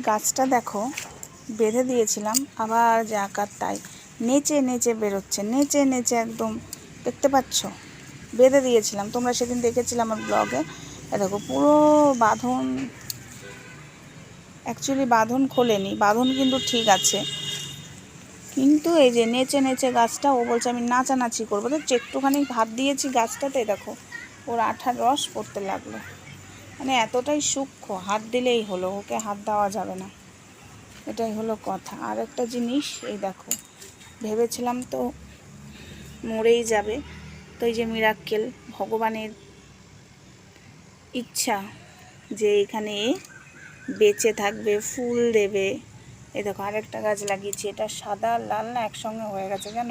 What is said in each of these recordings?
গাছটা দেখো, বেঁধে দিয়েছিলাম, আবার যে আকার তাই। নেচে নেচে বেরোচ্ছে, নেচে নেচে একদম, দেখতে পাচ্ছ? বেঁধে দিয়েছিলাম। তোমরা সেদিন দেখেছিলে আমার ব্লগে। দেখো, পুরো বাঁধন অ্যাকচুয়ালি বাঁধন খোলেনি। বাঁধন কিন্তু ঠিক আছে। কিন্তু এই যে নেচে নেচে গাছটা, ও বলছে আমি নাচানাচি করব। তো একটুখানি ভাত দিয়েছি গাছটাতে, দেখো। ওর আঠার রস পড়তে লাগল। মানে এতটাই সূক্ষ্ম, হাত দিলেই হলো, ওকে হাত দেওয়া যাবে না। এটাই হলো কথা। আর একটা জিনিস, এই দেখো, ভেবেছিলাম তো মরেই যাবে, তো এই যে মিরাক্কেল ভগবানের ইচ্ছা যে এখানে বেঁচে থাকবে, ফুল দেবে। এই দেখো, আরেকটা গাছ লাগিয়েছি, এটা সাদা, লাল না একসঙ্গে হয়ে গেছে কেন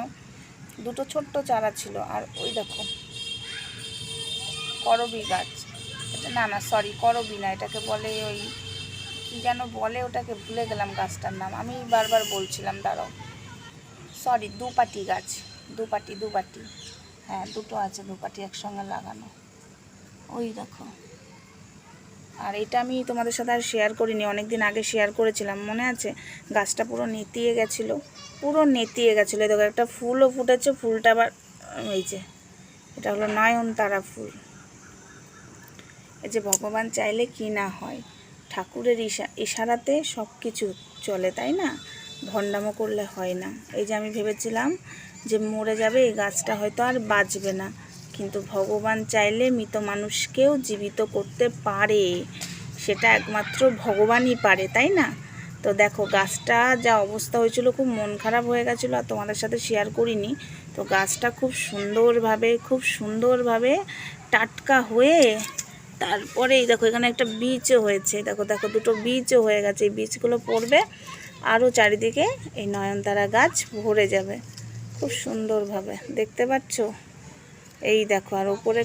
দুটো ছোট্ট চারা ছিল, আর ওই দেখো, করবি গাছ। এটা না না সরি করবি না এটাকে বলে ওই, কি যেন বলে ওটাকে, ভুলে গেলাম গাছটার নাম। আমি বারবার বলছিলাম, দাঁড়াও। সরি দুপাটি গাছ। দুপাটি দুপাটি। হ্যাঁ দুটো আছে, দুপাটি একসঙ্গে লাগানো। ওই দেখো। আর এটা আমি তোমাদের সাথে আর শেয়ার করিনি অনেক দিন আগে শেয়ার করেছিলাম। মনে আছে? গাছটা পুরো নেতিয়ে গেছিল। পুরো নেতিয়ে গেছিল। দেখো, একটা ফুলও ফুটেছে, ফুলটা আবার, এই যে, এটা হলো নয়নতারা ফুল। এই যে ভগবান চাইলে কি না হয়। ঠাকুরের ইশা, ইশারাতে সব কিছু চলে, তাই না? ভণ্ডামো করলে হয় না। এই যে আমি ভেবেছিলাম যে মরে যাবে, এই গাছটা হয়তো আর বাঁচবে না। কিন্তু ভগবান চাইলে মৃত মানুষকেও জীবিত করতে পারে। সেটা একমাত্র ভগবানই পারে, তাই না? তো দেখো, গাছটা যা অবস্থা হয়েছিল খুব মন খারাপ হয়ে গেছিল, আর তোমাদের সাথে শেয়ার করিনি। তো গাছটা খুব সুন্দরভাবে খুব সুন্দরভাবে টাটকা হয়ে তারপরে এই দেখো, এখানে একটা বীজও হয়েছে। দেখো দেখো, দুটো বীজও হয়ে গেছে। এই বীজগুলো পড়বে আরও চারিদিকে এই নয়নতারা গাছ ভরে যাবে। খুব সুন্দরভাবে। দেখতে পাচ্ছ? এই দেখো, আর উপরে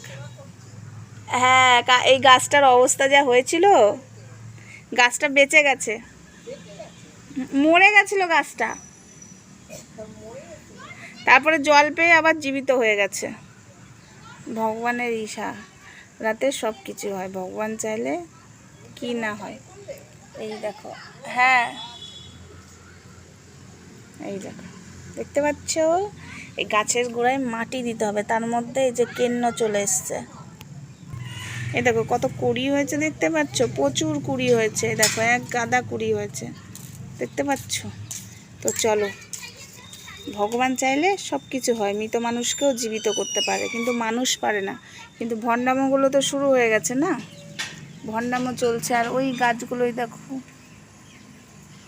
হ্যাঁ এই গাছটার অবস্থা যা হয়েছিল, গাছটা বেঁচে গেছে। মরে গেছিল গাছটা। তারপরে জল পেয়ে আবার জীবিত হয়ে গেছে। ভগবানের ঈশা। রাতে সব কিছু হয়। ভগবান চাইলে কি না হয়। এই দেখো হ্যাঁ। এই দেখো, দেখতে পাচ্ছ? এই গাছের গোড়ায় মাটি দিতে হবে, তার মধ্যে এই যে কেন্ন চলে এসছে। এই দেখো, কত কুড়ি হয়েছে দেখতে পাচ্ছ? প্রচুর কুড়ি হয়েছে। দেখো, এক গাদা কুড়ি হয়েছে। দেখতে পাচ্ছ? তো চলো ভগবান চাইলে সব কিছু হয়। মৃত মানুষকেও জীবিত করতে পারে, কিন্তু মানুষ পারে না। কিন্তু ভণ্ডামোগুলো তো শুরু হয়ে গেছে না? ভণ্ডামো চলছে। আর ওই গাছগুলোই দেখো।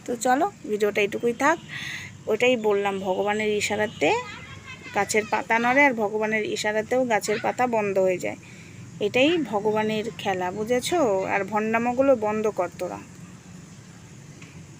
তো চলো, ভিডিওটা এটুকুই থাক। ওটাই বললাম, ভগবানের ইশারাতে গাছের পাতা নড়ে আর ভগবানের ইশারাতেও গাছের পাতা বন্ধ হয়ে যায়। এটাই ভগবানের খেলা, বুঝেছ? আর ভণ্ডামোগুলো বন্ধ কর তোরা।